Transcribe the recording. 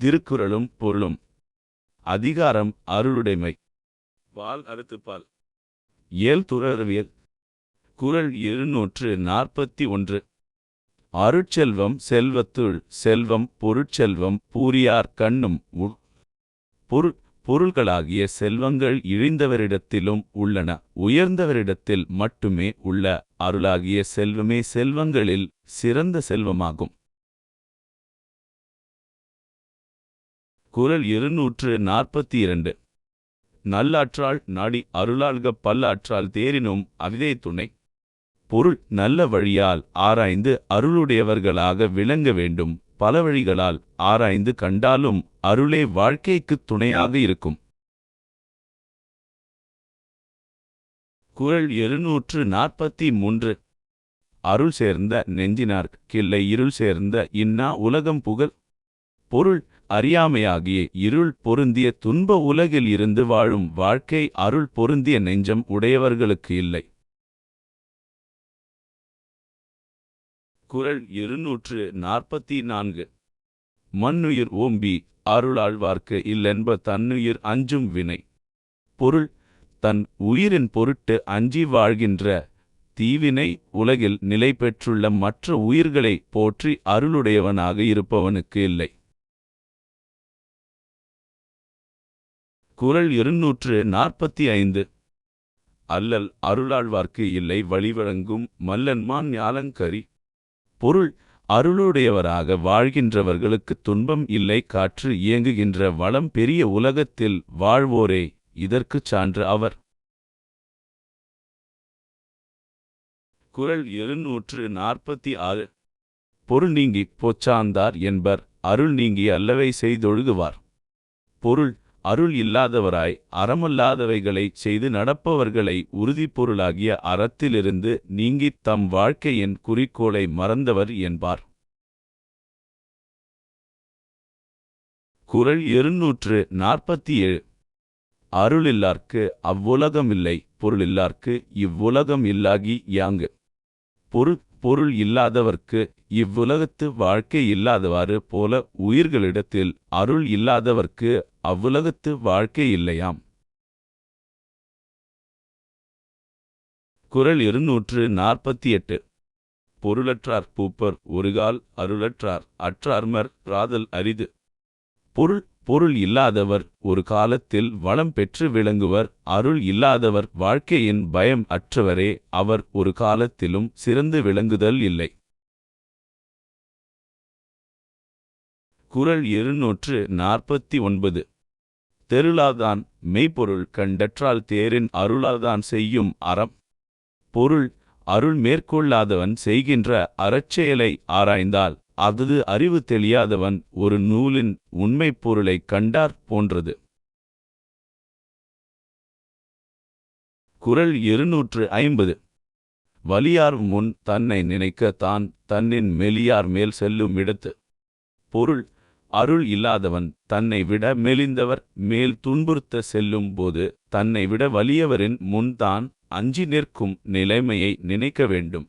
திருக்குறளும் பொருளும். அதிகாரம் அருளுடைமை. பால். அறுத்துப்பால் இயல் துறவியல். குறள் எழுநூற்று நாற்பத்தி ஒன்று. அருட்செல்வம் செல்வத்துள் செல்வம் பொருட்செல்வம் பூரியார் கண்ணும் உ பொருள் பொருள்களாகிய செல்வங்கள் இழிந்தவரிடத்திலும் உள்ளன உயர்ந்தவரிடத்தில் மட்டுமே உள்ள. அருளாகிய செல்வமே செல்வங்களில் சிறந்த செல்வமாகும். குறள் இருநூற்று நாற்பத்தி இரண்டு நல்லாற்றாள் நாடி அருளாள்க பல்லாற்றால் தேரினும் அவிதே துணை. பொருள் நல்ல வழியால் ஆராய்ந்து அருளுடையவர்களாக விளங்க வேண்டும். பல வழிகளால் ஆராய்ந்து கண்டாலும் அருளே வாழ்க்கைக்குத் துணையாக இருக்கும். குரல் எழுநூற்று நாற்பத்தி மூன்று. அருள் சேர்ந்த நெஞ்சினார்க் கிள்ளை இருள் சேர்ந்த இன்னா உலகம் புகழ். பொருள் அறியாமையாகிய இருள் பொருந்திய துன்ப உலகில் இருந்து வாழும் வாழ்க்கை அருள் பொருந்திய நெஞ்சம் உடையவர்களுக்கு இல்லை. குரல் இருநூற்று நாற்பத்தி நான்கு. மண்ணுயிர் ஓம்பி அருளாழ்வார்க்கு இல்லென்ப தன்னுயிர் அஞ்சும் வினை. பொருள் தன் உயிரின் பொருட்டு அஞ்சி வாழ்கின்ற தீவினை உலகில் நிலை பெற்றுள்ள மற்ற உயிர்களை போற்றி அருளுடையவனாக இருப்பவனுக்கு இல்லை. குறள் இருநூற்று நாற்பத்தி ஐந்து. அல்லல் அருளாழ்வார்க்கு இல்லை வழிவழங்கும் மல்லன்மான் ஞாலங்கரி. பொருள் அருளுடையவராக வாழ்கின்றவர்களுக்கு துன்பம் இல்லை காற்று இயங்குகின்ற வளம் பெரிய உலகத்தில் வாழ்வோரே. இதற்குச் சான்று அவர். குறள் எழுநூற்று நாற்பத்தி ஆறு. பொருள் நீங்கி பொச்சாந்தார் என்பர் அருள் நீங்கி அல்லவை செய்தொழுகுவார். பொருள் அருள் இல்லாதவராய் அறமல்லாதவைகளை செய்து நடப்பவர்களை உறுதிப்பொருளாகிய அறத்திலிருந்து நீங்கித் தம் வாழ்க்கையின் குறிக்கோளை மறந்தவர் என்பார். குறள் இருநூற்று நாற்பத்தி ஏழு. அருளில்லார்க்கு அவ்வுலகமில்லை பொருளில்லார்க்கு இவ்வுலகம் இல்லாகி யாங்கு. பொருள் பொருள் இல்லாதவர்க்கு இவ்வுலகத்து வாழ்க்கை இல்லாதவாறு போல உயிர்களிடத்தில் அருள் இல்லாதவர்க்கு அவ்வுலகத்து வாழ்க்கை இல்லையாம். குறள் இருநூற்று நாற்பத்தி எட்டு பொருளற்றார் பூப்பர் ஒருகால் அருளற்றார் அற்றார்மர் ராதல் அரிது. பொருள் பொருள் இல்லாதவர் ஒரு காலத்தில் வளம் பெற்று விளங்குவர் அருள் இல்லாதவர் வாழ்க்கையின் பயம் அற்றவரே அவர் ஒரு காலத்திலும் சிறந்து விளங்குதல் இல்லை. குறள் இருநூற்று நாற்பத்தி ஒன்பது. தெருளாதான் மெய்ப்பொருள் கண்டற்றால் தேரின் அருளாதான் செய்யும் அறம். பொருள் அருள் மேற்கொள்ளாதவன் செய்கின்ற அறச்செயலை ஆராய்ந்தால் அது அறிவு தெளியாதவன் ஒரு நூலின் உண்மைப் பொருளைக் கண்டார் போன்றது. குறள் இருநூற்று ஐம்பது. வலியார் முன் தன்னை நினைக்க தான் தன்னின் மெலியார் மேல் செல்லும் இடத்து. பொருள் அருள் இல்லாதவன் தன்னை விட மெலிந்தவர் மேல் துன்புறுத்த செல்லும் போது தன்னை விட வலியவரின் முன்தான் அஞ்சி நிற்கும் நிலைமையை நினைக்க வேண்டும்.